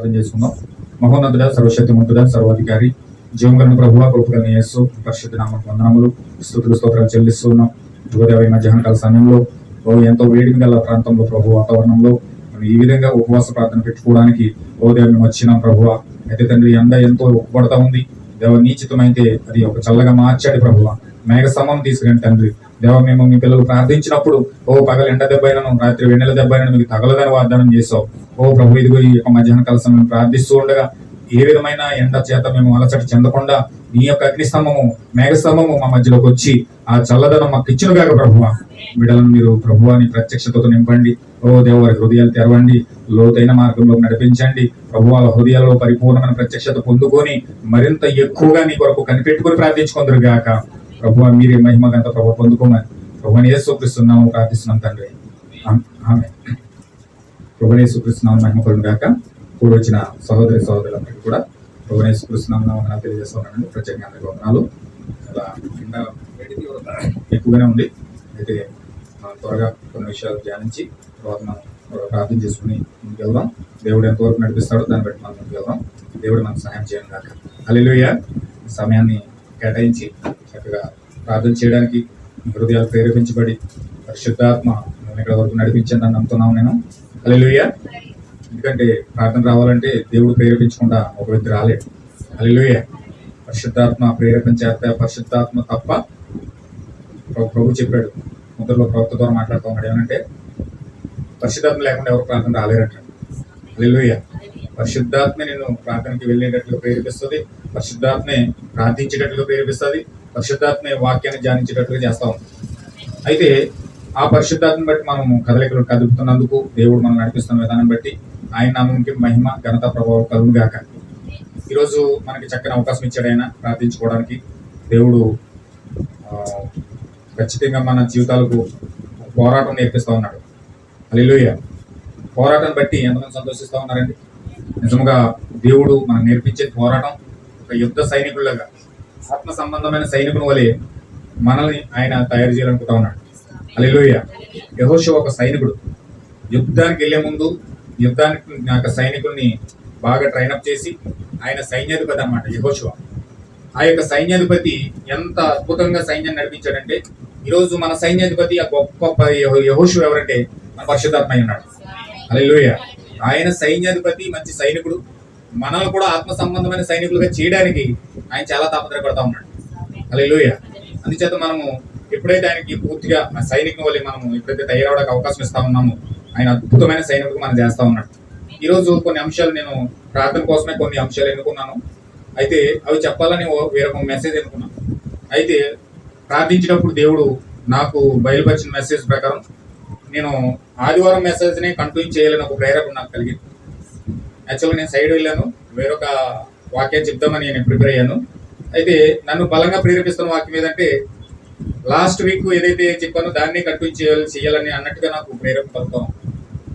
ప్రార్థన చేసుకుందాం మహోన్నతుడ సర్వశక్తిమంతుడ సర్వాధికారి జీవంగరణ ప్రభువ కృపగల యేసు పరిశుద్ధ నామకు వందనములు. స్థుతులు స్తోత్రాలు చెల్లిస్తున్నాం గోదావరి మధ్యాహ్న కాల సమయంలో ఓ ఎంతో వేడిమి గల ప్రాంతంలో ప్రభు వాతావరణంలో మనం ఈ విధంగా ఉపవాస ప్రార్థన పెట్టుకోవడానికి ఉదయం వచ్చినాం ప్రభువ. అయితే తండ్రి ఎండ ఎంతో ఉపపడతా ఉంది. దేవ నీచితమైతే అది ఒక చల్లగా మార్చాడు ప్రభువ. మేఘ సమం తీసుకురండి తండ్రి. దేవ మేము మీ పిల్లలు ప్రార్థించినప్పుడు ఓ పగల ఎండ దెబ్బైనను రాత్రి వెన్నెల దెబ్బైనను మీకు తగలదని వాగ్దానం చేసావు ఓ ప్రభు ఇదిగో ఈ యొక్క మధ్యాహ్న కాల సమయం ప్రార్థిస్తూ ఉండగా ఏ విధమైన ఎండ చేత మేము అలసట చెందకుండా నీ యొక్క అగ్నిస్తంభము మేఘస్తంభము మా మధ్యలోకి వచ్చి ఆ చల్లదనం మాకు ఇచ్చిన కాక ప్రభువ. బిడ్డలను మీరు ప్రభు అని ప్రత్యక్షతతో నింపండి. ఓ దేవారి హృదయాలు తెరవండి. లోతైన మార్గంలో నడిపించండి. ప్రభు వాళ్ళ హృదయాల్లో పరిపూర్ణమైన ప్రత్యక్షత పొందుకొని మరింత ఎక్కువగా నీ కొరకు కనిపెట్టుకొని ప్రార్థించుకుందరు గాక. ప్రభు మీరే మహిమ గంత ప్రభు పొందుకోమని. ప్రభుని యేసుక్రీస్తున్నాము ప్రార్థిస్తున్నాం తండ్రి. ఆమె- ఆమె ప్రభుని గాక కూడి వచ్చిన సహోదరి సహోదరులందరికీ కూడా ప్రభుని యేసుక్రీస్తున్నాము వందనాలు తెలియజేస్తున్నానండి ప్రత్యేకంగా అందరికీ వందనాలు. చాలా కింద ఎక్కువగానే ఉంది. అయితే మనం త్వరగా కొన్ని విషయాలు ధ్యానించి తర్వాత మనం ప్రార్థన చేసుకుని వెళ్దాం. దేవుడు ఎంతవరకు నడిపిస్తాడో దాన్ని బట్టి మనం వెళ్దాం. దేవుడు మనకు సహాయం చేయను కాక అల్లెలుయ్య సమయాన్ని కేటాయించి చక్కగా ప్రార్థన చేయడానికి హృదయాలు ప్రేరేపించబడి పరిశుద్ధాత్మ నన్ను ఇక్కడ వరకు నడిపించిందని నమ్ముతున్నాను నేను. అలెలుయ్య ఎందుకంటే ప్రార్థన రావాలంటే దేవుడు ప్రేరేపించకుండా ఒక వ్యక్తి రాలేడు. అలెలుయ్య పరిశుద్ధాత్మ ప్రేరేపించేస్తే పరిశుద్ధాత్మ తప్ప ప్రభు చెప్పాడు. ముద్రలో ప్రవక్త ద్వారా మాట్లాడుతూ ఉన్నాడు. ఏమంటే పరిశుద్ధాత్మ లేకుండా ఎవరు ప్రార్థన రాలేరట. అలెలుయ్య పరిశుద్ధాత్మ నేను ప్రార్థనకి వెళ్ళేటట్లుగా ప్రేరేపిస్తుంది. పరిశుద్ధాత్మే ప్రార్థించేటట్లుగా ప్రేరేపిస్తుంది. పరిశుద్ధాత్మే వాక్యాన్ని ధ్యానించేటట్లుగా చేస్తా ఉంది. అయితే ఆ పరిశుద్ధాత్మని బట్టి మనం కదలికలు కదుపుతున్నందుకు దేవుడు మనం నడిపిస్తున్న విధానం బట్టి ఆయన నామంకి మహిమ ఘనత ప్రభావం కలుగు గాక ఈరోజు మనకి చక్కని అవకాశం ఇచ్చాడు ఆయన ప్రార్థించుకోవడానికి. దేవుడు ఖచ్చితంగా మన జీవితాలకు పోరాటం నేర్పిస్తూ ఉన్నాడు. అలిలోయ పోరాటం బట్టి ఎంతమంది సంతోషిస్తూ ఉన్నారండి? నిజంగా దేవుడు మనం నేర్పించే పోరాటం ఒక యుద్ధ సైనికులగా ఆత్మ సంబంధమైన సైనికుని వలె మనల్ని ఆయన తయారు చేయాలనుకుంటా ఉన్నాడు. అల్లెలుయ్య యహోషు ఒక సైనికుడు. యుద్ధానికి వెళ్ళే ముందు యుద్ధానికి నాకు సైనికుల్ని బాగా ట్రైనప్ చేసి ఆయన సైన్యాధిపతి అన్నమాట యహోషువ. ఆ యొక్క సైన్యాధిపతి ఎంత అద్భుతంగా సైన్యాన్ని నడిపించాడంటే ఈరోజు మన సైన్యాధిపతి ఆ గొప్ప యహోషు ఎవరంటే మన పరిశుద్ధాత్మ ఉన్నాడు. అల్లెలుయ్య ఆయన సైన్యాధిపతి మంచి సైనికుడు. మనల్ని కూడా ఆత్మ సంబంధమైన సైనికులుగా చేయడానికి ఆయన చాలా తాపత్రయపడతా ఉన్నాడు. అల్లెలుయ్య అందుచేత మనము ఎప్పుడైతే ఆయనకి పూర్తిగా ఆ వల్ల మనము ఎప్పుడైతే తయారవడానికి అవకాశం ఇస్తా ఉన్నామో ఆయన అద్భుతమైన సైనికుడు మనం చేస్తా ఉన్నాడు. ఈరోజు కొన్ని అంశాలు నేను ప్రార్థన కోసమే కొన్ని అంశాలు ఎన్నుకున్నాను. అయితే అవి చెప్పాలని ఓ వేరొక మెసేజ్ ఎన్నుకున్నాను. అయితే ప్రార్థించినప్పుడు దేవుడు నాకు బయలుపరిచిన మెసేజ్ ప్రకారం నేను ఆదివారం మెసేజ్ని కంటిన్యూ చేయాలని ఒక ప్రేరణ నాకు కలిగింది. యాక్చువల్గా నేను సైడ్ వెళ్ళాను వేరొక వాక్యం చెప్దామని నేను ప్రిపేర్ అయ్యాను. అయితే నన్ను బలంగా ప్రేరేపిస్తున్న వాక్యం ఏదంటే లాస్ట్ వీక్ ఏదైతే చెప్పానో దాన్ని కంటిన్యూ చేయాలి చేయాలని అన్నట్టుగా నాకు ప్రేరేపణ పలుకుతాం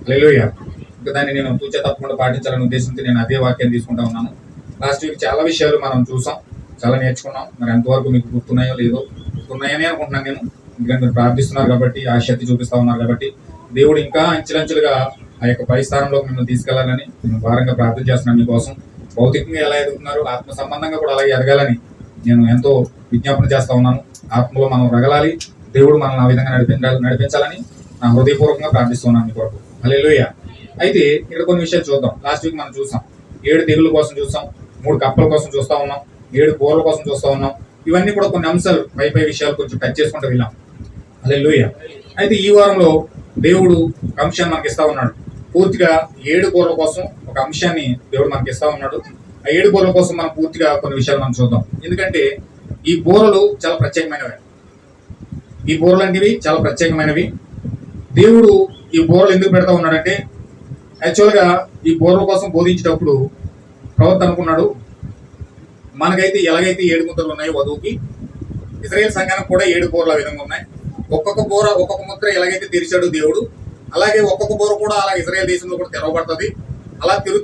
లేలోయ ఇంకా దాన్ని నేను తూచ తప్పకుండా పాటించాలనే ఉద్దేశంతో నేను అదే వాక్యం తీసుకుంటా ఉన్నాను. లాస్ట్ వీక్ చాలా విషయాలు మనం చూసాం చాలా నేర్చుకున్నాం. మరి ఎంతవరకు మీకు గుర్తున్నాయో లేదో గుర్తున్నాయని అనుకుంటున్నాను నేను. ఎందుకంటే మీరు ప్రార్థిస్తున్నారు కాబట్టి ఆ శక్తి చూపిస్తా ఉన్నారు కాబట్టి దేవుడు ఇంకా అంచెలంచెలుగా ఆ యొక్క పై స్థానంలో మిమ్మల్ని తీసుకెళ్ళాలని నేను భారంగా ప్రార్థన చేస్తున్నాను మీకోసం. భౌతికంగా ఎలా ఎదుగుతున్నారు ఆత్మ సంబంధంగా కూడా అలాగే ఎదగాలని నేను ఎంతో విజ్ఞాపన చేస్తా ఉన్నాను. ఆత్మలో మనం రగలాలి. దేవుడు మనల్ని ఆ విధంగా నడిపించాలి నడిపించాలని నా హృదయపూర్వకంగా ప్రార్థిస్తున్నాను మీ కొరకు. హల్లెలూయ. అయితే ఇక్కడ కొన్ని విషయాలు చూద్దాం. లాస్ట్ వీక్ మనం చూసాం. ఏడు తెగుల కోసం చూసాం. మూడు కప్పల కోసం చూస్తూ ఉన్నాం. ఏడు కూరల కోసం చూస్తూ ఉన్నాం. ఇవన్నీ కూడా కొన్ని అంశాలు పైపై విషయాలు కొంచెం టచ్ చేసుకుంటూ వెళ్ళాం. లూయ అయితే ఈ వారంలో దేవుడు అంశాన్ని మనకి ఇస్తా ఉన్నాడు. పూర్తిగా ఏడు కూరల కోసం ఒక అంశాన్ని దేవుడు మనకి ఇస్తా ఉన్నాడు. ఆ ఏడు కూరల కోసం మనం పూర్తిగా కొన్ని విషయాలు మనం చూద్దాం. ఎందుకంటే ఈ బూరలు చాలా ప్రత్యేకమైనవి. ఈ బూరలు అనేవి చాలా ప్రత్యేకమైనవి. దేవుడు ఈ బూరలు ఎందుకు పెడతా ఉన్నాడంటే యాక్చువల్గా ఈ బూరల కోసం బోధించేటప్పుడు ప్రవక్త అనుకున్నాడు మనకైతే ఎలాగైతే ఏడు ముద్రలు ఉన్నాయో వధువుకి ఇజ్రాయేల్ సంఘానికి కూడా ఏడు బోర్ల విధంగా ఉన్నాయి. ఒక్కొక్క బోర ఒక్కొక్క ముద్ర ఎలాగైతే తెరిచాడు దేవుడు అలాగే ఒక్కొక్క బోర కూడా అలా ఇజ్రాయేల్ దేశంలో కూడా తెరవబడుతుంది. అలా తెరు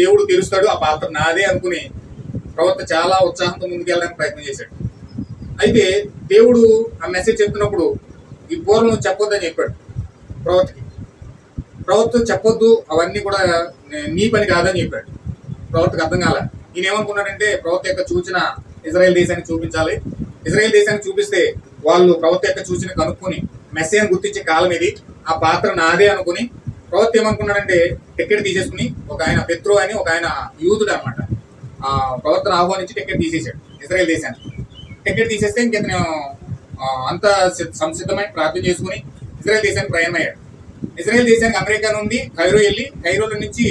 దేవుడు తెరుస్తాడు ఆ పాత్ర. నాదే అనుకుని ప్రవక్త చాలా ఉత్సాహంతో ముందుకెళ్ళడానికి ప్రయత్నం చేశాడు. అయితే దేవుడు ఆ మెసేజ్ చెప్తున్నప్పుడు ఈ బోర్లను చెప్పొద్దని చెప్పాడు ప్రవక్తకి. ప్రవక్త చెప్పొద్దు అవన్నీ కూడా నీ పని కాదని చెప్పాడు. ప్రవక్తకు అర్థం కాలే. నేనేమనుకున్నాడంటే ప్రవక్త యొక్క సూచన ఇజ్రాయెల్ దేశానికి చూపించాలి. ఇజ్రాయెల్ దేశానికి చూపిస్తే వాళ్ళు ప్రవక్త యొక్క సూచన కనుక్కొని మెసేజ్ గుర్తించే కాలం ఇది. ఆ పాత్ర నాదే అనుకుని ప్రవక్త ఏమనుకున్నాడంటే టికెట్ తీసేసుకుని ఒక ఆయన పెత్రో అని ఒక ఆయన యూతుడు అనమాట ప్రవర్తన ఆహ్వానించి టికెట్ తీసేసాడు ఇజ్రాయెల్ దేశానికి టికెట్ తీసేస్తే ఇంకెతను అంత సంసిద్ధమై ప్రార్థన చేసుకుని ఇజ్రాయెల్ దేశానికి ప్రయాణమయ్యాడు. ఇజ్రాయెల్ దేశానికి అమెరికా నుండి కైరో వెళ్ళి కైరోలో నుంచి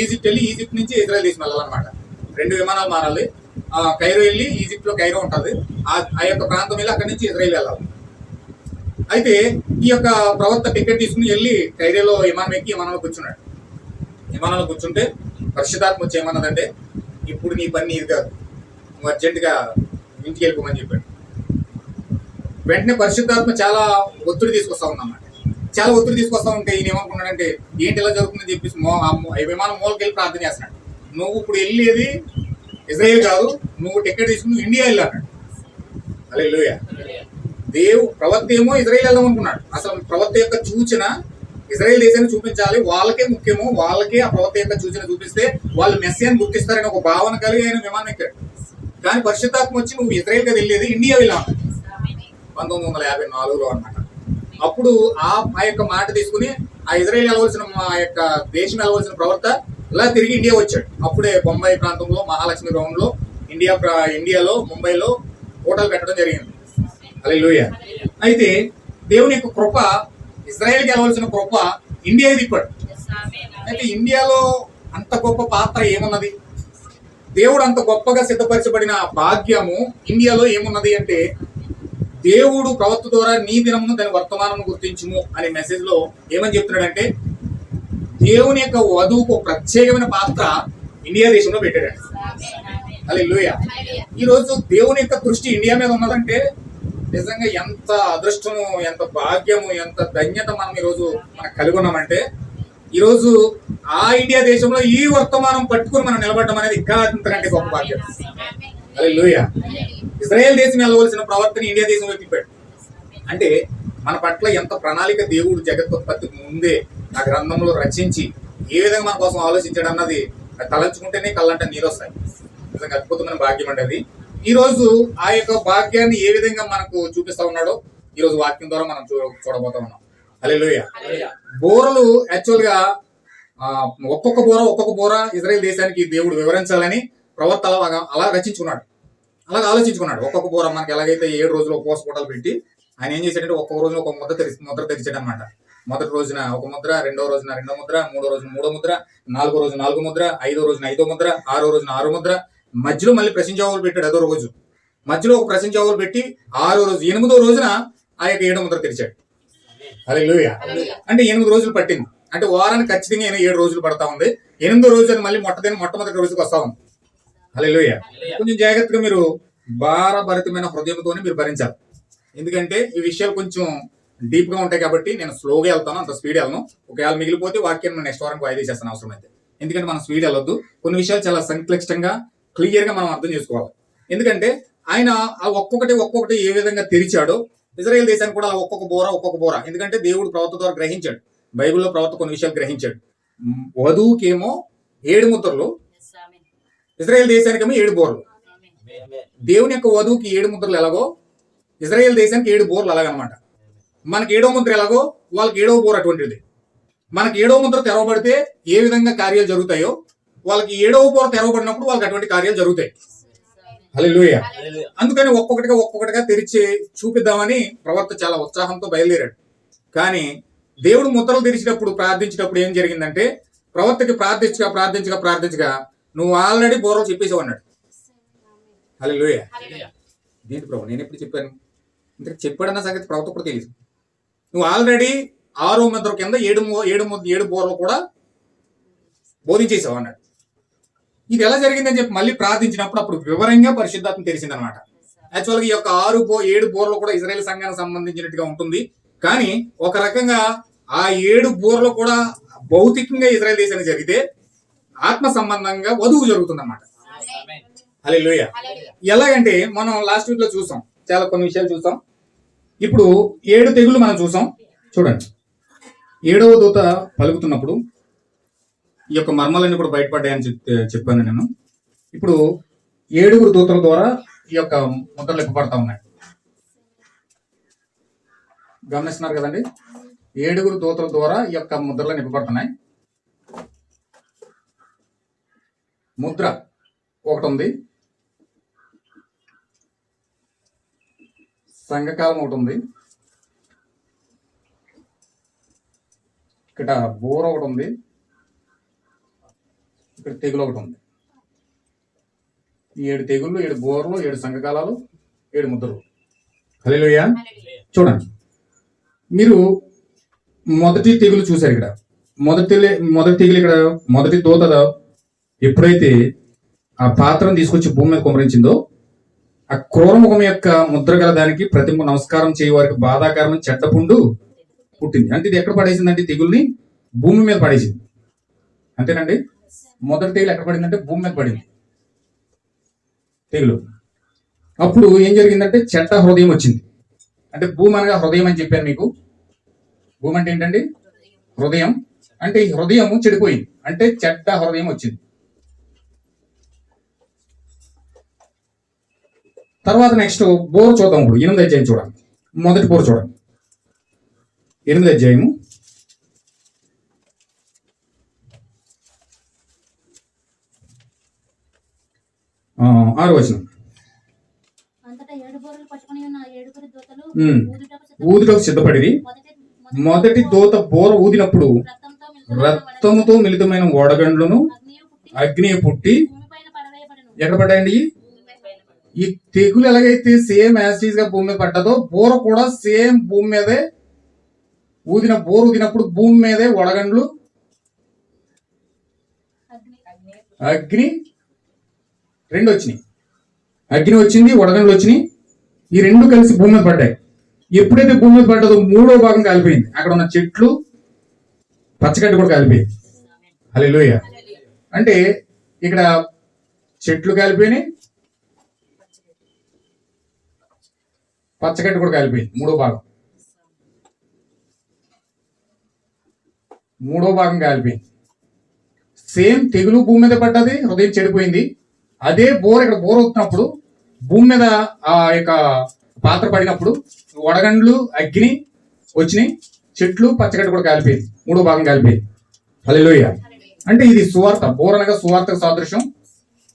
ఈజిప్ట్ వెళ్ళి ఈజిప్ట్ నుంచి ఇజ్రాయెల్ దేశం వెళ్ళాలన్నమాట. రెండు విమానాలు మారాలి. ఖైరో కైరో వెళ్ళి ఈజిప్ట్లో కైరో ఉంటుంది. ఆ ఆ యొక్క ప్రాంతం వెళ్ళి అక్కడి నుంచి ఇజ్రాయెల్ వెళ్ళాలి. అయితే ఈ యొక్క ప్రవర్త టికెట్ తీసుకుని వెళ్ళి కైరోలో విమానం ఎక్కి విమానంలో కూర్చున్నాడు. విమానంలో కూర్చుంటే పరిశుధాత్మ వచ్చి ఏమన్నదంటే ఇప్పుడు నీ పని నీది కాదు. నువ్వు అర్జెంటుగా ఇంటికి వెళ్ళిపోమని చెప్పాడు. వెంటనే పరిశుద్ధాత్మ చాలా ఒత్తిడి తీసుకొస్తా ఉందన్నమాట. చాలా ఒత్తిడి తీసుకొస్తా ఉంటే ఈయన ఏమనుకున్నాడంటే ఏంటి ఇలా జరుగుతుందని చెప్పేసి మో విమానం మూలకి వెళ్ళి ప్రార్థన చేస్తున్నాడు. నువ్వు ఇప్పుడు వెళ్ళేది ఇజ్రాయెల్ కాదు నువ్వు టికెట్ తీసుకుని ఇండియా వెళ్ళాడు అలే దేవు ప్రవక్త ఏమో ఇజ్రాయెల్ వెళ్దాం అనుకున్నాడు. అసలు ప్రవక్త యొక్క సూచన ఇజ్రాయెల్ దేశాన్ని చూపించాలి. వాళ్ళకే ముఖ్యము. వాళ్ళకే ఆ ప్రవక్త యొక్క సూచన చూపిస్తే వాళ్ళు మెస్సియాన్ని గుర్తిస్తారని ఒక భావన కలిగి ఆయన విమానం ఎక్కాడు. కానీ పరిశుద్ధాత్మ వచ్చి నువ్వు ఇజ్రాయెల్గా వెళ్ళేది ఇండియా వెళ్ళాం. పంతొమ్మిది వందల యాభై నాలుగులో అన్నమాట. అప్పుడు ఆ ఆ యొక్క మాట తీసుకుని ఆ ఇజ్రాయెల్ వెళ్ళవలసిన మా యొక్క దేశం వెళ్ళవలసిన ప్రవర్త ఇలా తిరిగి ఇండియా వచ్చాడు. అప్పుడే బొంబాయి ప్రాంతంలో మహాలక్ష్మి గ్రౌండ్లో ఇండియా ఇండియాలో ముంబైలో హోటల్ పెట్టడం జరిగింది. అలా అయితే దేవుని యొక్క కృప ఇజ్రాయెల్కి వెళ్ళవలసిన కృప ఇండియా తిప్పాడు అయితే ఇండియాలో అంత గొప్ప పాత్ర ఏమున్నది? దేవుడు అంత గొప్పగా సిద్ధపరచబడిన భాగ్యము ఇండియాలో ఏమున్నది అంటే దేవుడు ప్రవక్త ద్వారా నీ దినమును దాని వర్తమానము గుర్తించుము అనే మెసేజ్లో ఏమని చెప్తున్నాడంటే దేవుని యొక్క వధువుకు ప్రత్యేకమైన పాత్ర ఇండియా దేశంలో పెట్టాడు. అలా ఈ రోజు దేవుని యొక్క దృష్టి ఇండియా మీద ఉన్నదంటే నిజంగా ఎంత అదృష్టము ఎంత భాగ్యము ఎంత ధన్యత మనం ఈరోజు మనం కలిగి ఉన్నామంటే ఈరోజు ఆ ఇండియా దేశంలో ఈ వర్తమానం పట్టుకుని మనం నిలబడడం అనేది ఇంకా అంతకంటే గొప్ప భాగ్యం. అలా ఇజ్రాయెల్ దేశం వెళ్ళవలసిన ప్రవర్తన ఇండియా దేశంలో తిప్పాడు. అంటే మన పట్ల ఎంత ప్రణాళిక దేవుడు జగత్తుత్పత్తికి ముందే ఆ గ్రంథంలో రచించి ఏ విధంగా మన కోసం ఆలోచించాడు అన్నది అది తలంచుకుంటేనే కళ్ళంట నీరు వస్తాయి. నిజంగా అద్భుతమైన భాగ్యం అండి అది. ఈ రోజు ఆ యొక్క భాగ్యాన్ని ఏ విధంగా మనకు చూపిస్తా ఉన్నాడో ఈ రోజు వాక్యం ద్వారా మనం చూ చూడబోతా ఉన్నాం. అలే బోరలు యాక్చువల్గా ఆ, ఒక్కొక్క బోర ఒక్కొక్క బోర ఇజ్రాయెల్ దేశానికి దేవుడు వివరించాలని ప్రవర్త అలా అలా రచించుకున్నాడు. అలాగ ఆలోచించుకున్నాడు. ఒక్కొక్క బోర మనకి ఎలాగైతే ఏడు రోజులు ఉపవాస పూటలు పెట్టి ఆయన ఏం చేశాడంటే ఒక్కొక్క రోజున ఒక ముద్ర తెరిచి ముద్ర తెరిచాడు అనమాట మొదటి రోజున ఒక ముద్ర రెండో రోజున రెండో ముద్ర మూడో రోజున మూడో ముద్ర నాలుగో రోజున నాలుగో ముద్ర ఐదో రోజున ఐదో ముద్ర ఆరో రోజున ఆరో ముద్ర మధ్యలో మళ్ళీ ప్రశ్నించావులు పెట్టాడు అదో రోజు. మధ్యలో ఒక ప్రశ్నించావులు పెట్టి ఆరో రోజు ఎనిమిదో రోజున ఆ యొక్క ఏడో ముద్ర తెరిచాడు. అదే అంటే ఎనిమిది రోజులు పట్టింది. అంటే వారానికి ఖచ్చితంగా ఏడు రోజులు పడతా ఉంది. ఎనిమిదో రోజు అని మళ్ళీ మొట్టదని మొట్టమొదటి రోజుకి వస్తా ఉంది. లోయ కొంచెం జాగ్రత్తగా మీరు భారభరితమైన హృదయంతో మీరు భరించాలి. ఎందుకంటే ఈ విషయాలు కొంచెం డీప్గా ఉంటాయి కాబట్టి నేను స్లోగా వెళ్తాను అంత స్పీడ్ వెళ్ళను ఒకవేళ మిగిలిపోతే వాక్యాన్ని నెక్స్ట్ వారం వాయిదా చేస్తాను అవసరం అయితే ఎందుకంటే మనం స్పీడ్ వెళ్ళొద్దు. కొన్ని విషయాలు చాలా సంక్లిష్టంగా క్లియర్గా మనం అర్థం చేసుకోవాలి. ఎందుకంటే ఆయన ఆ ఒక్కొక్కటి ఒక్కొక్కటి ఏ విధంగా తెరిచాడో ఇజ్రాయెల్ దేశానికి కూడా ఒక్కొక్క బోర ఒక్కొక్క బోర. ఎందుకంటే దేవుడు ప్రవక్త ద్వారా గ్రహించాడు. బైబిల్లో ప్రవక్త కొన్ని విషయాలు గ్రహించాడు. వధువుకేమో ఏడు ముద్రలు ఇజ్రాయెల్ దేశానికేమో ఏడు బోర్లు. దేవుని యొక్క వధువుకి ఏడు ముద్రలు ఎలాగో ఇజ్రాయెల్ దేశానికి ఏడు బోర్లు అలాగనమాట. మనకి ఏడో ముద్ర ఎలాగో వాళ్ళకి ఏడవ బోర్ అటువంటిది. మనకి ఏడవ ముద్ర తెరవబడితే ఏ విధంగా కార్యాలు జరుగుతాయో వాళ్ళకి ఏడవ బోర తెరవబడినప్పుడు వాళ్ళకి అటువంటి కార్యాలు జరుగుతాయి. హల్లెలూయా. అందుకని ఒక్కొక్కటిగా ఒక్కొక్కటిగా తెరిచి చూపిద్దామని ప్రవర్త చాలా ఉత్సాహంతో బయలుదేరాడు. కానీ దేవుడు ముద్రలు తెరిచినప్పుడు ప్రార్థించినప్పుడు ఏం జరిగిందంటే ప్రవర్తకి ప్రార్థించగా ప్రార్థించగా ప్రార్థించగా నువ్వు ఆల్రెడీ బోరలు చెప్పేసావు అన్నాడు. హల్లెలూయా. ఏంటి ప్రభు? నేను ఎప్పుడు చెప్పాను? ఇంతకు చెప్పాడన్న సంగతి ప్రవక్త కూడా తెలియదు. నువ్వు ఆల్రెడీ ఆరో ముద్ర కింద ఏడు ఏడు ఏడు బోర్లు కూడా బోధించేసావు అన్నాడు. ఇది ఎలా జరిగిందని చెప్పి మళ్ళీ ప్రార్థించినప్పుడు అప్పుడు వివరంగా పరిశుద్ధాత్మ తెలిసిందనమాట. యాక్చువల్గా ఈ యొక్క ఆరు బో ఏడు బోర్లు కూడా ఇజ్రాయెల్ సంఘానికి సంబంధించినట్టుగా ఉంటుంది. కానీ ఒక రకంగా ఆ ఏడు బోర్లు కూడా భౌతికంగా ఇజ్రాయెల్ దేశానికి జరిగితే ఆత్మ సంబంధంగా వధువు జరుగుతుందన్నమాట అలే లోయ ఎలాగంటే మనం లాస్ట్ వీక్లో చూసాం. చాలా కొన్ని విషయాలు చూసాం. ఇప్పుడు ఏడు తెగులు మనం చూసాం. చూడండి. ఏడవ దూత పలుకుతున్నప్పుడు ఈ యొక్క మర్మాలన్నీ కూడా బయటపడ్డాయని చెప్తే చెప్పాను నేను. ఇప్పుడు ఏడుగురు దూతల ద్వారా ఈ యొక్క ముద్రలు ఇప్పబడతా ఉన్నాయి. గమనిస్తున్నారు కదండి? ఏడుగురు దూతల ద్వారా ఈ యొక్క ముద్రలు నింపబడుతున్నాయి ముద్ర ఒకటి ఉంది సంఘకాలం ఒకటి ఉంది ఇక్కడ బోర ఒకటి ఉంది ఇక్కడ తెగులు ఒకటి ఉంది. ఈ ఏడు తెగుళ్ళు ఏడు బోర్లు ఏడు సంఘకాలాలు ఏడు ముద్రలు. హలోయ చూడండి. మీరు మొదటి తెగులు చూశారు ఇక్కడ. మొదటి మొదటి తెగులు ఇక్కడ మొదటి దూత ఎప్పుడైతే ఆ పాత్రను తీసుకొచ్చి భూమి మీద కుమరించిందో ఆ క్రూరముఖం యొక్క ముద్ర గల దానికి ప్రతిమ నమస్కారం చేయ వారికి బాధాకరమైన చెడ్డపుండు పుట్టింది. అంటే ఇది ఎక్కడ పడేసిందంటే తెగుల్ని భూమి మీద పడేసింది. అంతేనండి? మొదటి తెగులు ఎక్కడ పడిందంటే భూమి మీద పడింది. తెగులు అప్పుడు ఏం జరిగిందంటే చెడ్డ హృదయం వచ్చింది. అంటే భూమి అనగా హృదయం అని చెప్పాను మీకు. భూమి అంటే ఏంటండి? హృదయం. అంటే ఈ హృదయం చెడిపోయింది. అంటే చెడ్డ హృదయం వచ్చింది. తర్వాత నెక్స్ట్ బోర్ చూద్దాం ఇప్పుడు. ఎనిమిది అధ్యాయం చూడండి. మొదటి బోర్ చూడండి. ఎనిమిది అధ్యాయము ఆ, ఆరు వచనం అంతటా ఏడు బోర్లు పట్టుకుని ఉన్న ఆ ఏడుగురు దూతలు ఉమ్. ఊదుటకు సిద్ధపడి మొదటి మొదటి దూత బోర ఊదినప్పుడు రక్తంతో మిళితమైన రక్తముతో మిళితమైన వడగండ్లను అగ్నియు పుట్టి అగ్ని పుట్టి ఎక్కడ పడ్డాయండి? ఈ తెగులు ఎలాగైతే సేమ్ యాసిటీస్గా భూమి మీద పడ్డదో బోర కూడా సేమ్ భూమి మీదే ఊదిన బోర ఊదినప్పుడు భూమి మీదే వడగండ్లు అగ్ని అగ్ని రెండు వచ్చినాయి అగ్ని వచ్చింది వడగండ్లు వచ్చినాయి. ఈ రెండు కలిసి భూమి మీద పడ్డాయి. ఎప్పుడైతే భూమి మీద పడ్డదో మూడో భాగం కాలిపోయింది. అక్కడ ఉన్న చెట్లు పచ్చగడ్డి కూడా కాలిపోయింది లోయ అంటే ఇక్కడ చెట్లు కాలిపోయినాయి పచ్చగడ్డి కూడా కాలిపోయింది. మూడో భాగం. మూడో భాగం కాలిపోయింది. సేమ్ తెగులు భూమి మీద పడ్డది హృదయం చెడిపోయింది. అదే బోర్ ఇక్కడ బోర్ అవుతున్నప్పుడు భూమి మీద ఆ యొక్క పాత్ర పడినప్పుడు వడగండ్లు అగ్ని వచ్చినాయి చెట్లు పచ్చగడ్డ కూడా కాలిపోయింది మూడో భాగం కాలిపోయింది. హలోయ అంటే ఇది సువార్త బోర్ అనగా సువార్తకు సాదృశ్యం.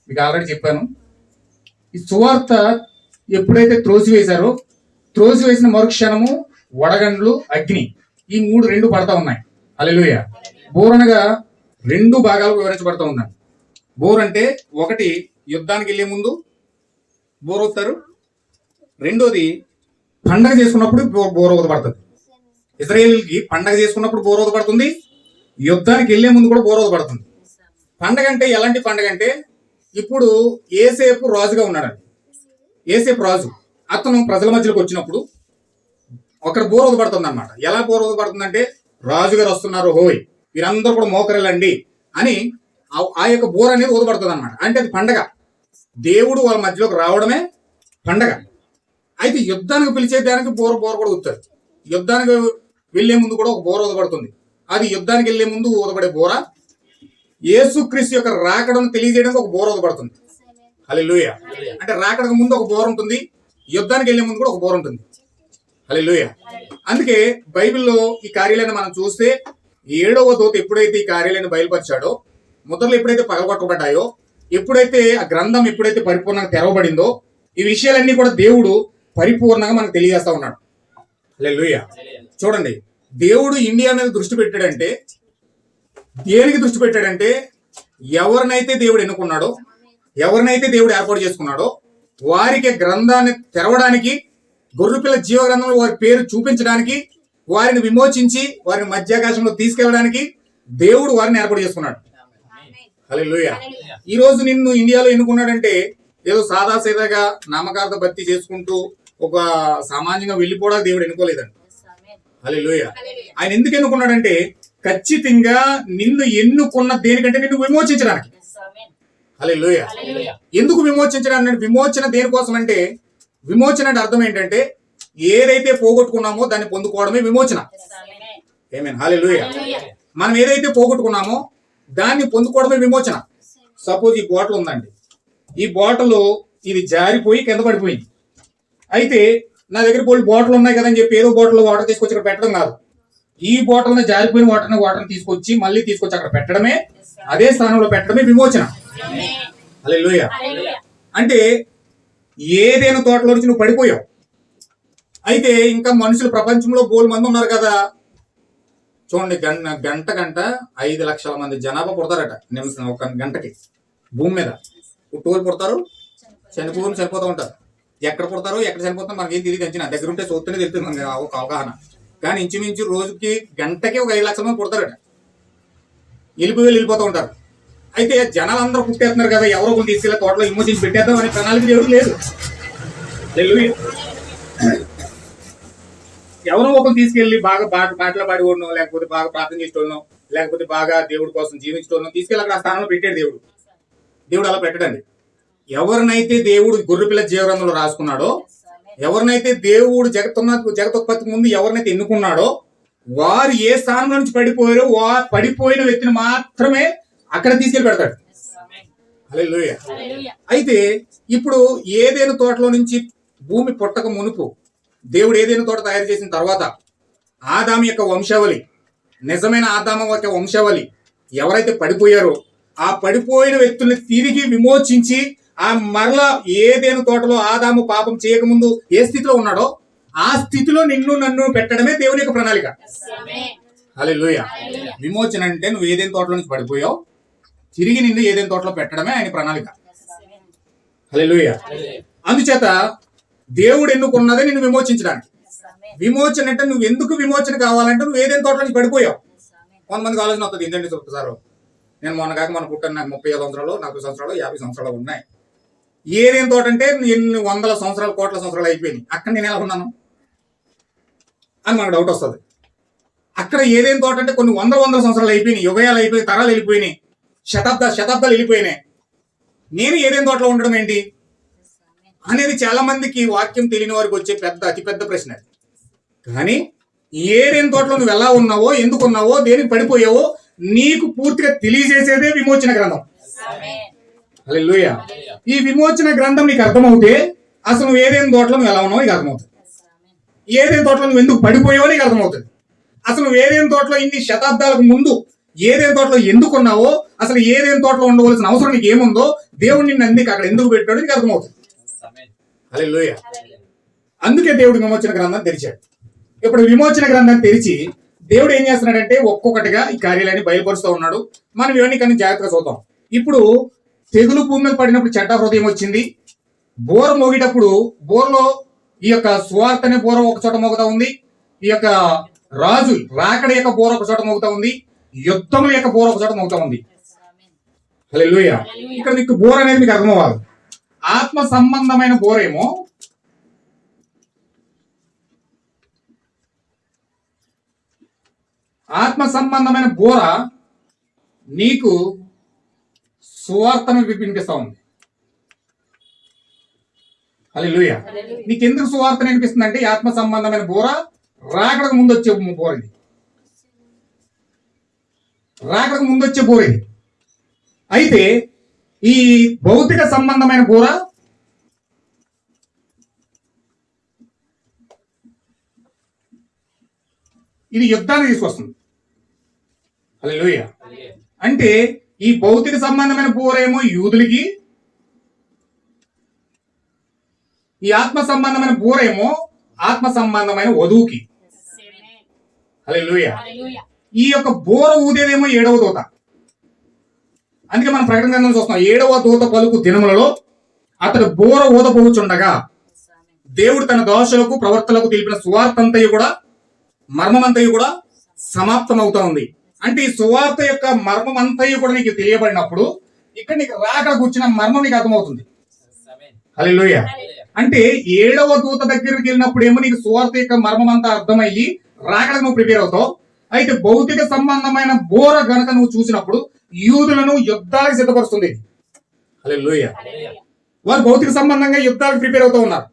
మీకు ఆల్రెడీ చెప్పాను. ఈ సువార్త ఎప్పుడైతే త్రోసివేశారో త్రోసివేసిన మరుక్షణము వడగండ్లు అగ్ని ఈ మూడు రెండు పడతా ఉన్నాయి. అలెలుయ బోర్ అనగా రెండు భాగాలకు వివరించబడతా ఉందండి బోర్ అంటే ఒకటి యుద్ధానికి వెళ్ళే ముందు బోరవుతారు రెండోది పండగ చేసుకున్నప్పుడు బో- పడుతుంది ఇజ్రాయేల్కి పండగ చేసుకున్నప్పుడు బోరవద పడుతుంది యుద్ధానికి వెళ్ళే ముందు కూడా బోరవద పడుతుంది పండగ అంటే ఎలాంటి పండగ అంటే ఇప్పుడు ఏసేపు రాజుగా ఉన్నాడండి ఏసేపు రాజు అతను ప్రజల మధ్యలోకి వచ్చినప్పుడు ఒకరు బోర్ పడుతుంది అనమాట ఎలా బోర్ పడుతుందంటే రాజుగారు వస్తున్నారు హోయ్ వీరందరూ కూడా మోకరిల్లండి అని ఆ- ఆ యొక్క బోర్ అనేది ఊదపడుతుంది అనమాట అంటే అది పండగ. దేవుడు వాళ్ళ మధ్యలోకి రావడమే పండగ. అయితే యుద్ధానికి పిలిచే దానికి బోర బోర కూడా ఊదుతారు. యుద్ధానికి వెళ్ళే ముందు కూడా ఒక బోర ఊదపడుతుంది అది యుద్ధానికి వెళ్ళే ముందు ఊదపడే బోర? యేసుక్రీస్తు యొక్క రాకడను తెలియజేయడానికి ఒక బోర ఊదపడుతుంది హల్లెలూయ. అంటే రాకడకు ముందు ఒక బోర ఉంటుంది. యుద్ధానికి వెళ్ళే ముందు కూడా ఒక బోర ఉంటుంది. హల్లెలూయ. అందుకే బైబిల్లో ఈ కార్యాలయాన్ని మనం చూస్తే ఏడవ దూత ఎప్పుడైతే ఈ కార్యాలయాన్ని బయలుపరిచాడో ముద్రలు ఎప్పుడైతే పగలగొట్టబడ్డాయో ఎప్పుడైతే ఆ గ్రంథం ఎప్పుడైతే పరిపూర్ణంగా తెరవబడిందో ఈ విషయాలన్నీ కూడా దేవుడు పరిపూర్ణంగా మనకు తెలియజేస్తా ఉన్నాడు. లెల్లుయ్య చూడండి దేవుడు ఇండియా మీద దృష్టి పెట్టాడంటే దేనికి దృష్టి పెట్టాడంటే ఎవరినైతే దేవుడు ఎన్నుకున్నాడో ఎవరినైతే దేవుడు ఏర్పాటు చేసుకున్నాడో వారికి గ్రంథాన్ని తెరవడానికి గొర్రెపిల్ల జీవ గ్రంథంలో వారి పేరు చూపించడానికి వారిని విమోచించి వారిని మధ్యాకాశంలో తీసుకెళ్ళడానికి దేవుడు వారిని ఏర్పాటు చేసుకున్నాడు. హల్లెలూయ. ఈ రోజు నిన్ను ఇండియాలో ఎన్నుకున్నాడంటే ఏదో సాదా సీదాగా నామకార్థ భక్తి చేసుకుంటూ ఒక సామాన్యంగా వెళ్ళిపోవడానికి దేవుడు ఎన్నుకోలేదండి హల్లెలూయ. ఆయన ఎందుకు ఎన్నుకున్నాడంటే ఖచ్చితంగా నిన్ను ఎన్నుకున్న దేనికంటే నిన్ను విమోచించడానికి. హల్లెలూయ. ఎందుకు విమోచించడానికి విమోచన దేనికోసం అంటే విమోచన అంటే అర్థం ఏంటంటే ఏదైతే పోగొట్టుకున్నామో దాన్ని పొందుకోవడమే విమోచన. Amen hallelujah. మనం ఏదైతే పోగొట్టుకున్నామో దాన్ని పొందుకోవడమే విమోచన. సపోజ్ ఈ బాటిల్ ఉందండి. ఈ బాటిల్ ఇది జారిపోయి కింద పడిపోయింది. అయితే నా దగ్గర పోయి బాటిల్ ఉన్నాయి కదని చెప్పి ఏదో బాటిల్ వాటర్ తీసుకొచ్చి ఇక్కడ పెట్టడం కాదు. ఈ బాటిల్ జారిపోయిన వాటర్ వాటర్ తీసుకొచ్చి మళ్ళీ తీసుకొచ్చి అక్కడ పెట్టడమే అదే స్థానంలో పెట్టడమే విమోచన. హల్లెలూయా అంటే ఏదైనా తోటలో నుంచి నువ్వు పడిపోయావు. అయితే ఇంకా మనుషులు ప్రపంచంలో బోలు మంది ఉన్నారు కదా. చూడండి గంట గంట గంట ఐదు లక్షల మంది జనాభా పుడతారట. నిమిషం ఒక గంటకి. భూమి మీద. పుట్టుకోలు పుడతారు చనిపోని చనిపోతూ ఉంటారు. ఎక్కడ పుడతారు ఎక్కడ చనిపోతారో ఏం తెలియదు అంచిన. దగ్గర ఉంటే చూస్తేనే తెలుస్తుంది మనకి ఆ ఒక అవగాహన. కానీ ఇంచుమించు రోజుకి గంటకి ఒక ఐదు లక్షల మంది పుడతారట. వెళ్ళిపోయి వెళ్ళిపోతూ ఉంటారు. అయితే జనాలందరూ పుట్టేస్తున్నారు కదా ఎవరో కొన్ని తీసుకెళ్ళి తోటలో ఇమోషన్ పెట్టేద్దాం అనే ప్రణాళిక ఎవరు లేదు. తెలుగు ఎవరో ఒకరు తీసుకెళ్ళి బాగా పాట పాటలు పాడి ఉండడం లేకపోతే బాగా ప్రార్థన చేసేటోళ్ళం లేకపోతే బాగా దేవుడి కోసం జీవించడం తీసుకెళ్ళి అక్కడ ఆ స్థానంలో పెట్టాడు దేవుడు. దేవుడు అలా పెట్టడండి. ఎవరినైతే దేవుడు గొర్రెపిల్ల జీవరంగంలో రాసుకున్నాడో ఎవరినైతే దేవుడు జగత్తున్న జగతోత్పత్తికి ముందు ఎవరినైతే ఎన్నుకున్నాడో వారు ఏ స్థానంలో నుంచి పడిపోయారో వా పడిపోయిన వ్యక్తిని మాత్రమే అక్కడ తీసుకెళ్ళి పెడతాడు. అయితే ఇప్పుడు ఏదైనా తోటలో నుంచి భూమి పుట్టక మునుపు దేవుడు ఏదైనా తోట తయారు చేసిన తర్వాత ఆదాం యొక్క వంశావళి నిజమైన ఆదాము యొక్క వంశావళి ఎవరైతే పడిపోయారో ఆ పడిపోయిన వ్యక్తుల్ని తిరిగి విమోచించి ఆ మరలా ఏదైనా తోటలో ఆదాము పాపం చేయకముందు ఏ స్థితిలో ఉన్నాడో ఆ స్థితిలో నిన్ను నన్ను పెట్టడమే దేవుని యొక్క ప్రణాళిక. హల్లెలూయా. విమోచన అంటే నువ్వు ఏదైనా తోటలో నుంచి పడిపోయావు తిరిగి నిన్ను ఏదైనా తోటలో పెట్టడమే ఆయన ప్రణాళిక. హల్లెలూయా. అందుచేత దేవుడు ఎన్నుకున్నదే నిన్ను విమోచించడానికి. విమోచన అంటే నువ్వు ఎందుకు విమోచన కావాలంటే నువ్వు ఏదైనా తోటలో నుంచి పడిపోయావు కొంతమందికి ఆలోచన వస్తుంది ఏంటంటే సార్ నేను మొన్న కాక మన పుట్టిన నాకు ముప్పై ఐదు సంవత్సరాలు నలభై సంవత్సరాలు యాభై సంవత్సరాలు ఉన్నాయి. ఏదేం తోట అంటే ఎన్ని వందల సంవత్సరాలు కోట్ల సంవత్సరాలు అయిపోయినాయి. అక్కడ నేను ఎలా ఉన్నాను? అని మనకు డౌట్ వస్తుంది. అక్కడ ఏదేం తోట అంటే కొన్ని వందల వందల సంవత్సరాలు అయిపోయినాయి యుగయాలు అయిపోయి తరాలు వెళ్ళిపోయినాయి శతాబ్ద శతాబ్దాలు వెళ్ళిపోయినాయి. నేను ఏదేం తోటలో ఉండడం ఏంటి? అనేది చాలా మందికి వాక్యం తెలియని వారికి వచ్చే పెద్ద అతిపెద్ద ప్రశ్న కానీ ఏదేం తోటలో నువ్వు ఎలా ఉన్నావో ఎందుకు ఉన్నావో దేనికి పడిపోయావో నీకు పూర్తిగా తెలియజేసేదే విమోచన గ్రంథం. హల్లెలూయా. ఈ విమోచన గ్రంథం నీకు అర్థమవుతే అసలు నువ్వు ఏదేం తోటలో నువ్వు ఎలా ఉన్నావో నీకు అర్థమవుతుంది. ఏదేం తోటలో నువ్వు ఎందుకు పడిపోయావో నీకు అర్థమవుతుంది. అసలు నువ్వు ఏదేం తోటలో ఇన్ని శతాబ్దాలకు ముందు ఏదేం తోటలో ఎందుకు ఉన్నావో అసలు ఏదేం తోటలో ఉండవలసిన అవసరం నీకు ఏముందో దేవుడు నిన్ను అందుకు అక్కడ ఎందుకు పెట్టాడో నీకు అర్థమవుతుంది. హల్లెలూయా. అందుకే దేవుడు విమోచన గ్రంథం తెరిచాడు. ఇప్పుడు విమోచన గ్రంథం తెరిచి దేవుడు ఏం చేస్తున్నాడంటే ఒక్కొక్కటిగా ఈ కార్యాలయాన్ని బయలుపరుస్తూ ఉన్నాడు. మనం ఇవన్నీ కానీ జాగ్రత్తగా చూద్దాం ఇప్పుడు తెగులు భూమి మీద పడినప్పుడు చెడ్డ హృదయం వచ్చింది. బోర మోగేటప్పుడు బోర్లో ఈ యొక్క స్వార్థ అనే బోర ఒక చోట మోగుతా ఉంది. ఈ యొక్క రాజు రాకడ యొక్క బోర ఒక చోట మోగుతా ఉంది. యుద్ధముల యొక్క బోర ఒక చోట మోగుతా ఉంది. హల్లెలూయా. ఇక్కడ మీకు బోర్ అనేది మీకు అర్థం అవ్వాలి ఆత్మ సంబంధమైన బోరేమో ఆత్మ సంబంధమైన బోర నీకు సువార్తను వినిపిస్తా ఉంది. హల్లెలూయా. నీకెందుకు సువార్త వినిపిస్తుంది అంటే ఆత్మ సంబంధమైన బోర రాకడకు ముందు వచ్చే బోర ఇది రాకడకు ముందు వచ్చే బోర ఇది అయితే ఈ భౌతిక సంబంధమైన బోర ఇది యుద్ధాన్ని తీసుకొస్తుంది. హల్లెలూయా. అంటే ఈ భౌతిక సంబంధమైన బోరేమో యూదులకి ఈ ఆత్మ సంబంధమైన బోరేమో ఆత్మ సంబంధమైన వధువుకి. హల్లెలూయా. ఈ యొక్క బోర ఊదేదేమో ఏడవ దూత. అందుకే మనం ప్రకటన గ్రంథం చూస్తున్నాం ఏడవ దూత పలుకు దినములలో అతడు బోర ఊదపోచుండగా దేవుడు తన దోషలకు ప్రవర్తలకు తెలిపిన సువార్తంతయు కూడా మర్మమంతయు కూడా సమాప్తం అవుతా ఉంది అంటే ఈ సువార్త యొక్క మర్మం అంతయు కూడా నీకు తెలియబడినప్పుడు ఇక్కడ నీకు రాక కూర్చున్న మర్మం నీకు అర్థమవుతుంది. హల్లెలూయ. అంటే ఏడవ దూత దగ్గరికి వెళ్ళినప్పుడు ఏమో నీకు సువార్త యొక్క మర్మం అంతా అర్థమయ్యి రాకడానికి నువ్వు ప్రిపేర్ అవుతావు. అయితే భౌతిక సంబంధమైన బోర గనక నువ్వు చూసినప్పుడు యూదులను యుద్ధాలకు సిద్ధపరుస్తుంది. హల్లెలూయ. వారు భౌతిక సంబంధంగా యుద్ధాలకు ప్రిపేర్ అవుతూ ఉన్నారు.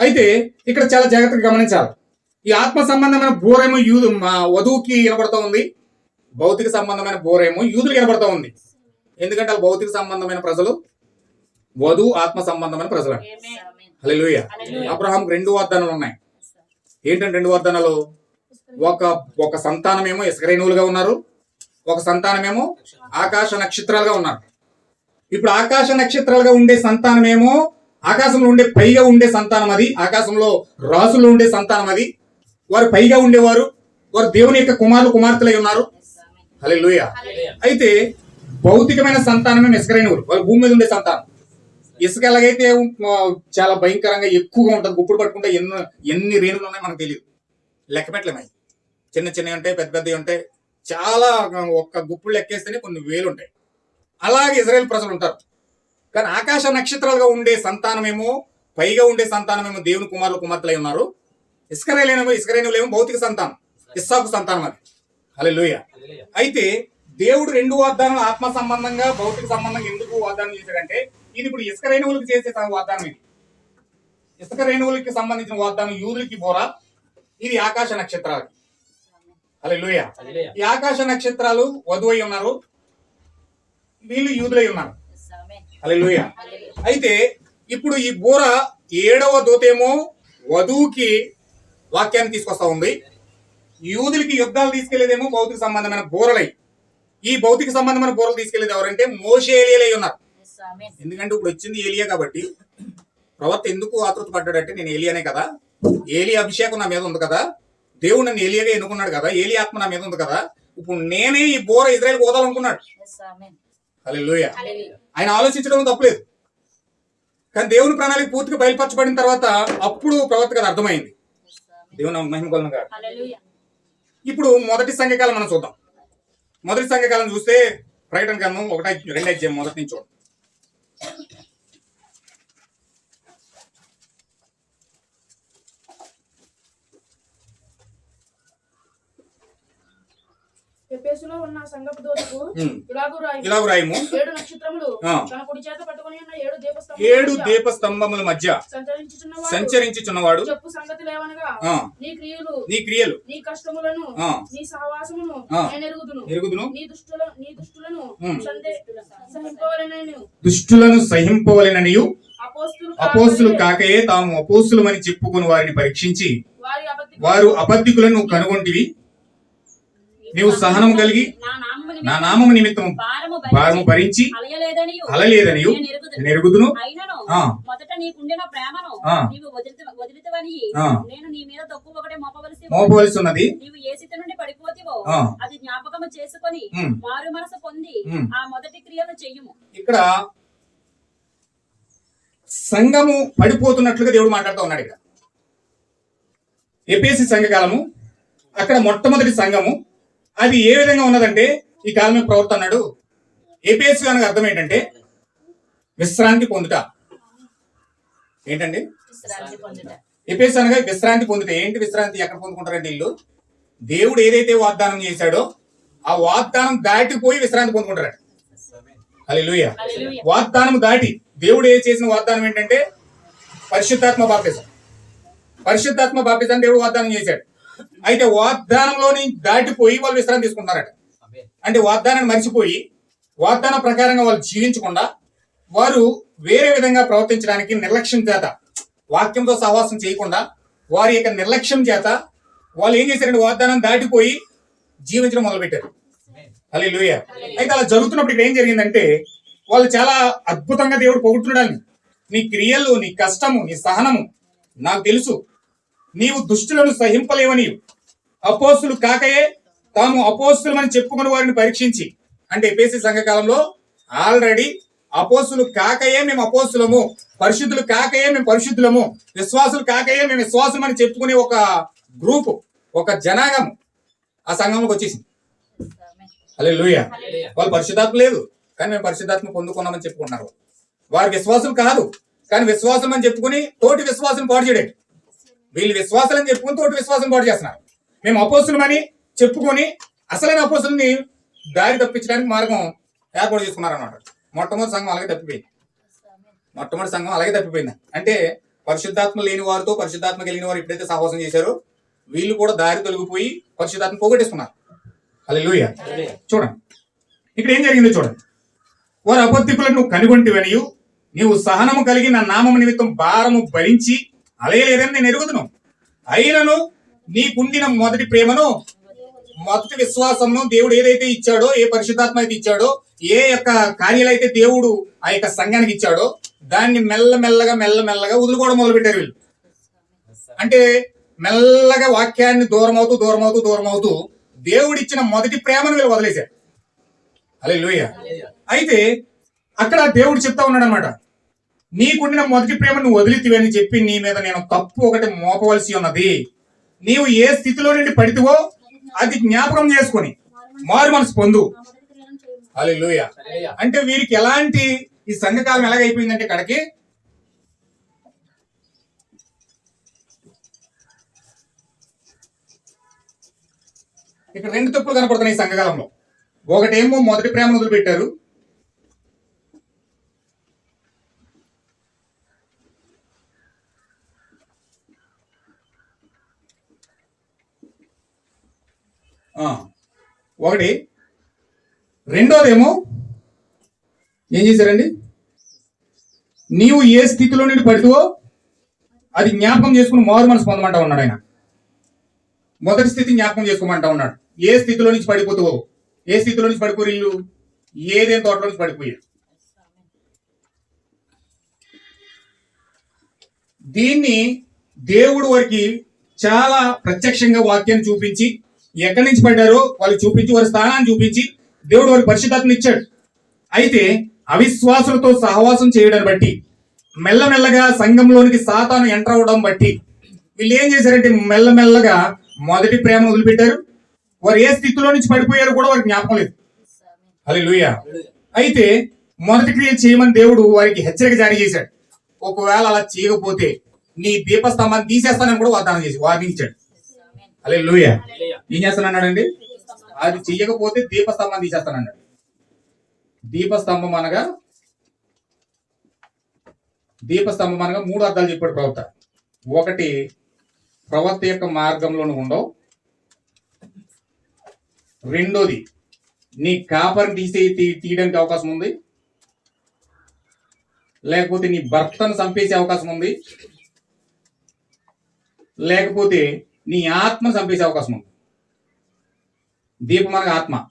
అయితే ఇక్కడ చాలా జాగ్రత్తగా గమనించాలి. ఈ ఆత్మ సంబంధమైన బోరేమో యూదు మా వధువుకి వినబడుతూ ఉంది. భౌతిక సంబంధమైన బోరేమో యూదులు కనబడతా ఉంది. ఎందుకంటే వాళ్ళు భౌతిక సంబంధమైన ప్రజలు వధు ఆత్మ సంబంధమైన ప్రజలు. హల్లెలూయ. అబ్రహాంకి రెండు వాగ్దానాలు ఉన్నాయి. ఏంటంటే రెండు వాగ్దానాలు? ఒక ఒక సంతానమేమో ఇసుకరేణువులుగా ఉన్నారు. ఒక సంతానమేమో ఆకాశ నక్షత్రాలుగా ఉన్నారు. ఇప్పుడు ఆకాశ నక్షత్రాలుగా ఉండే సంతానమేమో ఆకాశంలో ఉండే పైగా ఉండే సంతానం అది ఆకాశంలో రాసులు ఉండే సంతానం అది. వారు పైగా ఉండేవారు వారు దేవుని యొక్క కుమారులు కుమార్తెలై ఉన్నారు. హల్లెలూయ. అయితే భౌతికమైన సంతానమే ఇసుకరేణువులు వాళ్ళు భూమి మీద ఉండే సంతానం. ఇసుక ఎలాగైతే చాలా భయంకరంగా ఎక్కువగా ఉంటుంది గుప్పుడు పట్టుకుంటే ఎన్నో ఎన్ని రేణులు ఉన్నాయో మనకు తెలియదు. లెక్క పెట్టలేమై చిన్న చిన్నవి ఉంటాయి పెద్ద పెద్దవి ఉంటాయి. చాలా ఒక్క గుప్పుడు లెక్కేస్తేనే కొన్ని వేలు ఉంటాయి అలాగే ఇజ్రాయెల్ ప్రజలు ఉంటారు. కానీ ఆకాశ నక్షత్రాలుగా ఉండే సంతానమేమో పైగా ఉండే సంతానమేమో దేవుని కుమారులు కుమార్తెలై ఉన్నారు. ఇస్కరేలేమో ఇస్కరేణులేమో భౌతిక సంతానం. ఇస్సాకు సంతానం అది. హల్లెలూయా. అయితే దేవుడు రెండు వాగ్దానాలు ఆత్మ సంబంధంగా భౌతిక సంబంధంగా ఎందుకు వాగ్దానం చేశాడంటే ఇది ఇప్పుడు ఇసుక రేణువులకు చేసే వాగ్దానం ఇది. ఇసుక రేణువులకి సంబంధించిన వాగ్దానం యూదులకి బోరా ఇది ఆకాశ నక్షత్రాలకి. హల్లెలూయా. ఈ ఆకాశ నక్షత్రాలు వధువై ఉన్నారు. వీళ్ళు యూదులై ఉన్నారు. హల్లెలూయా. అయితే ఇప్పుడు ఈ బోర ఏడవ దూతేమో వధువుకి వాక్యాన్ని తీసుకొస్తా ఉంది. యూదులకి యుద్ధాలు తీసుకెళ్ళేదేమో భౌతిక సంబంధమైన బోరలై. ఈ భౌతిక సంబంధమైన బోరలు తీసుకెళ్ళేది ఎవరంటే మోషే ఏలియలై ఉన్నారు. ఎందుకంటే ఇప్పుడు వచ్చింది ఏలియా కాబట్టి ప్రవక్త ఎందుకు ఆతృత పడ్డాడంటే నేను ఏలియానే కదా. ఏలి అభిషేకం నా మీద ఉంది కదా. దేవుడు నన్ను ఏలియాగా ఎన్నుకున్నాడు కదా ఏలి ఆత్మ నా మీద ఉంది కదా ఇప్పుడు నేనే ఈ బోర ఇజ్రాయెల్ పోదాలనుకున్నాడు. హల్లెలూయా. ఆయన ఆలోచించడం తప్పలేదు కానీ దేవుని ప్రణాళిక పూర్తిగా బయలుపరచబడిన తర్వాత అప్పుడు ప్రవర్త కదా అర్థమైంది. దేవుని మహిమ కొలను కాదు ఇప్పుడు మొదటి సంఘకాలం మనం చూద్దాం. మొదటి సంఘకాలం చూస్తే ప్రకటన గ్రంథం ఒకటి రెండు మొదటి నుంచి చూద్దాం ఉన్న సంగపు దూతకు ఉమ్. ఇలాగు రాయి ఇలా వ్రాయము ఏడు నక్షత్రములు. తన కుడి చేత పట్టుకొని ఉన్న ఏడు దీపస్తంభముల ఏడు మధ్య దీప స్తంభముల మధ్య సంచరించుచున్నవాడు. సంచరించుచున్నవాడు. చెప్పు సంగతి లేవనగా నీ క్రియలు నీ క్రియలు. నీ కష్టములను. నీ సహవాసమును. నేను ఎరుగుదును. ఎరుగుదును. నీ దుష్టుల నీ దుష్టులను సహింపవలెనని దుష్టులను సహింపవలెననియు. అపోస్తులు కాకయే. తాము అపోస్తులమని చెప్పుకుని వారిని పరీక్షించి వారి అబద్ధ వారు అబద్ధికులను కనుగొంటివి. నీవు సహనము కలిగి నా నామము నిమిత్తం భారము భరించి అలయలేదనియు అలలేదనియు నేను ఎరుగుదును. నేను ఎరుగుదును అయినను ఆ. మొదట నీకుండిన ప్రేమను ఆ. నీవు వదిలిత వదిలితవని ఆ. నేను నీ మీద తప్పు ఒకటే మోపవలసి ఉన్నది నీవు ఏ స్థితి నుండి పడిపోతివో. అది జ్ఞాపకము చేసుకొని. మారు మనసు పొంది. ఆ మొదటి క్రియలు చెయ్యుము ఇక్కడ సంఘము పడిపోతున్నట్లుగా దేవుడు మాట్లాడుతూ ఉన్నాడు ఇక్కడ ఎపిఎస్సి సంఘకాలము అక్కడ మొట్టమొదటి సంఘము అది ఏ విధంగా ఉన్నదంటే ఈ కాలం యొక్క ప్రవర్తన అన్నాడు. ఏపీఎస్సి అనగా అర్థం ఏంటంటే విశ్రాంతి పొందుట. ఏంటండి? ఎపిఎస్ అనగా విశ్రాంతి పొందుట. ఏంటి విశ్రాంతి? ఎక్కడ పొందుకుంటారండి వీళ్ళు? దేవుడు ఏదైతే వాగ్దానం చేశాడో ఆ వాగ్దానం దాటిపోయి విశ్రాంతి హల్లెలూయా. హల్లెలూయా. వాగ్దానం దాటి దేవుడు ఏ చేసిన వాగ్దానం ఏంటంటే పరిశుద్ధాత్మ బాప్తిజం. పరిశుద్ధాత్మ బాప్తిజం దేవుడు వాగ్దానం చేశాడు. అయితే వాగ్దానంలోని దాటిపోయి వాళ్ళు విశ్రాంతి తీసుకుంటారట అంటే వాగ్దానాన్ని మర్చిపోయి వాగ్దాన ప్రకారంగా వాళ్ళు జీవించకుండా వారు వేరే విధంగా ప్రవర్తించడానికి నిర్లక్ష్యం చేత వాక్యంతో సహవాసం చేయకుండా వారి యొక్క నిర్లక్ష్యం చేత వాళ్ళు ఏం చేశారంటే వాగ్దానం దాటిపోయి జీవించడం మొదలుపెట్టారు. అలే అయితే అలా జరుగుతున్నప్పుడు ఇక్కడ ఏం జరిగిందంటే వాళ్ళు చాలా అద్భుతంగా దేవుడు పొగుడుతున్నాడని నీ క్రియలు నీ కష్టము నీ సహనము నాకు తెలుసు. నీవు దుష్టులను సహింపలేవని అపోస్తులు కాకయే తాము అపోస్తులమని చెప్పుకుని వారిని పరీక్షించి. అంటే ఎపేసి సంఘకాలంలో ఆల్రెడీ అపోస్తులు కాకయే మేము అపోస్తులము పరిశుద్ధులు కాకయే మేము పరిశుద్ధులము విశ్వాసులు కాకయే మేము విశ్వాసులమని చెప్పుకునే ఒక గ్రూప్ ఒక జనాంగం ఆ సంఘంలోకి వచ్చేసింది. అలే వాళ్ళు పరిశుద్ధాత్మ లేదు కానీ మేము పరిశుద్ధాత్మ పొందుకున్నామని చెప్పుకుంటున్నారు వారు విశ్వాసం కాదు కానీ విశ్వాసం అని చెప్పుకుని తోటి విశ్వాసం పాడు చేయడం వీళ్ళు విశ్వాసాలని చెప్పుకుంటూ చెప్పుకుని తోటి విశ్వాసం పాటు చేస్తున్నారు. మేము అపోసులమని చెప్పుకొని అసలైన అపోసుల్ని దారి తప్పించడానికి మార్గం ఏర్పాటు చేసుకున్నారు అన్నమాట మొట్టమొదటి సంఘం అలాగే తప్పిపోయింది. మొట్టమొదటి సంఘం అలాగే తప్పిపోయింది. అంటే పరిశుద్ధాత్మ లేని వారితో పరిశుద్ధాత్మ కలిగిన వారు ఎప్పుడైతే సహవాసం చేశారో వీళ్ళు కూడా దారి తొలగిపోయి పరిశుద్ధాత్మ పోగొట్టేసుకున్నారు లూయ చూడండి. ఇక్కడ ఏం జరిగిందో చూడండి. వారు అబద్ధికులను నువ్వు కనుగొంటివనియు నీవు సహనము కలిగి నా నామము నిమిత్తం భారము భరించి అలయలేదని నేను ఎరుగుదును. అయినను నీకుండిన మొదటి ప్రేమను మొదటి విశ్వాసంను దేవుడు ఏదైతే ఇచ్చాడో ఏ పరిశుద్ధాత్మ అయితే ఇచ్చాడో ఏ యొక్క కార్యాలు అయితే దేవుడు ఆ యొక్క సంఘానికి ఇచ్చాడో దాన్ని మెల్లమెల్లగా మెల్లమెల్లగా వదులుకోవడం మొదలు పెట్టారు వీళ్ళు. అంటే మెల్లగా వాక్యాన్ని దూరం అవుతూ దూరం అవుతూ దూరం అవుతూ దేవుడిచ్చిన మొదటి ప్రేమను వీళ్ళు వదిలేశారు. అలే అయితే అక్కడ దేవుడు చెప్తా ఉన్నాడు అనమాట నీకుండిన మొదటి ప్రేమ నువ్వు వదిలితివి అని చెప్పి నీ మీద నేను తప్పు ఒకటి మోపవలసి ఉన్నది. నీవు ఏ స్థితిలో నుండి పడితివో అది జ్ఞాపకం చేసుకొని మారు మనసు పొందు. ఆ అంటే వీరికి ఎలాంటి ఈ సంఘకాలం ఎలాగైపోయిందంటే ఇక్కడికి ఇక్కడ రెండు తప్పులు కనపడుతున్నాయి ఈ సంఘకాలంలో. ఒకటేమో మొదటి ప్రేమను వదిలిపెట్టారు. ఒకటి. రెండోదేమో ఏం చేశారండి? నీవు ఏ స్థితిలో నుండి పడితే అది జ్ఞాపకం చేసుకుని మారు మనసు పొందమంటా ఉన్నాడు ఆయన. మొదటి స్థితి జ్ఞాపకం చేసుకోమంటా ఉన్నాడు. ఏ స్థితిలో నుంచి పడిపోతావో ఏ స్థితిలో నుంచి పడిపోరు ఇల్లు ఏదేం తోటలో నుంచి పడిపోయారు? దీన్ని దేవుడు వారికి చాలా ప్రత్యక్షంగా వాక్యాన్ని చూపించి ఎక్కడి నుంచి పడ్డారో? వాళ్ళు చూపించి వారి స్థానాన్ని చూపించి దేవుడు వారికి పరిశుద్ధాత్మని ఇచ్చాడు. అయితే అవిశ్వాసులతో సహవాసం చేయడాన్ని బట్టి మెల్లమెల్లగా సంఘంలోనికి సాతాను ఎంటర్ అవడం బట్టి వీళ్ళు ఏం చేశారంటే మెల్లమెల్లగా మొదటి ప్రేమ వదిలిపెట్టారు. వారు ఏ స్థితిలో నుంచి పడిపోయారు కూడా వారికి జ్ఞాపకం లేదు. హల్లెలూయా. అయితే మొదటి క్రియ చేయమని దేవుడు వారికి హెచ్చరిక జారీ చేశాడు. ఒకవేళ అలా చేయకపోతే నీ దీపస్తంభాన్ని తీసేస్తానని కూడా వాగ్దానం చేసి వార్నింగ్ ఇచ్చాడు అలే ఏం చేస్తానన్నాడండి? అది చెయ్యకపోతే దీపస్తంభాన్ని తీసేస్తానన్నాడు. దీపస్తంభం అనగా దీపస్తంభం అనగా మూడు అర్థాలు చెప్పాడు ప్రవక్త. ఒకటి ప్రవక్త యొక్క మార్గంలోనూ ఉండవు. రెండోది నీ కాపర్ని తీసే తీయడానికి అవకాశం ఉంది. లేకపోతే నీ భర్తను చంపేసే అవకాశం ఉంది. లేకపోతే నీ ఆత్మను చంపేసే అవకాశం ఉంది. దీపం అనగా ఆత్మ.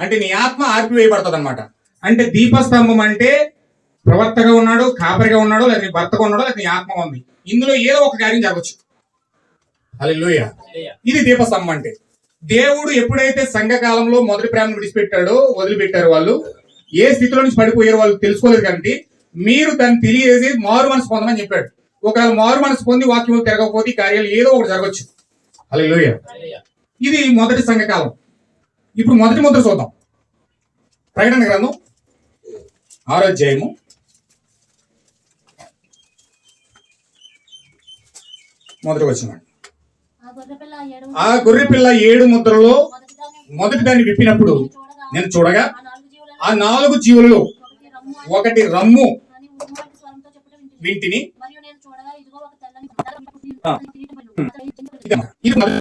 అంటే నీ ఆత్మ ఆర్పివేయబడుతుంది అనమాట అంటే దీపస్తంభం అంటే ప్రవర్తగా ఉన్నాడు కాపరిగా ఉన్నాడు లేదా నీ భర్తగా ఉన్నాడు లేదా నీ ఆత్మ ఉంది. ఇందులో ఏదో ఒక కార్యం జరగచ్చు. హల్లెలూయా. ఇది దీపస్తంభం అంటే. దేవుడు ఎప్పుడైతే సంఘకాలంలో మొదటి ప్రేమను విడిచిపెట్టాడో వదిలిపెట్టారు వాళ్ళు ఏ స్థితిలో నుంచి పడిపోయారో వాళ్ళు తెలుసుకోలేదు కాబట్టి మీరు దాన్ని తెలియజేసి మారు మనసు పొందమని చెప్పాడు. ఒకవేళ మారు మనసు పొంది వాక్యం తిరగకపోతే కార్యాలు ఏదో ఒకటి జరగచ్చు. హల్లెలూయా. ఇది మొదటి సంఘకాలం ఇప్పుడు మొదటి ముద్ర చూద్దాం. ప్రకటన గ్రంథం ఆరో అధ్యాయము. మొదటి వచ్చిన ఆ గొర్రె పిల్ల ఏడు ముద్రలో మొదటి దాన్ని విప్పినప్పుడు నేను చూడగా ఆ నాలుగు జీవులలో ఒకటి రమ్ము వింటిని. ఇది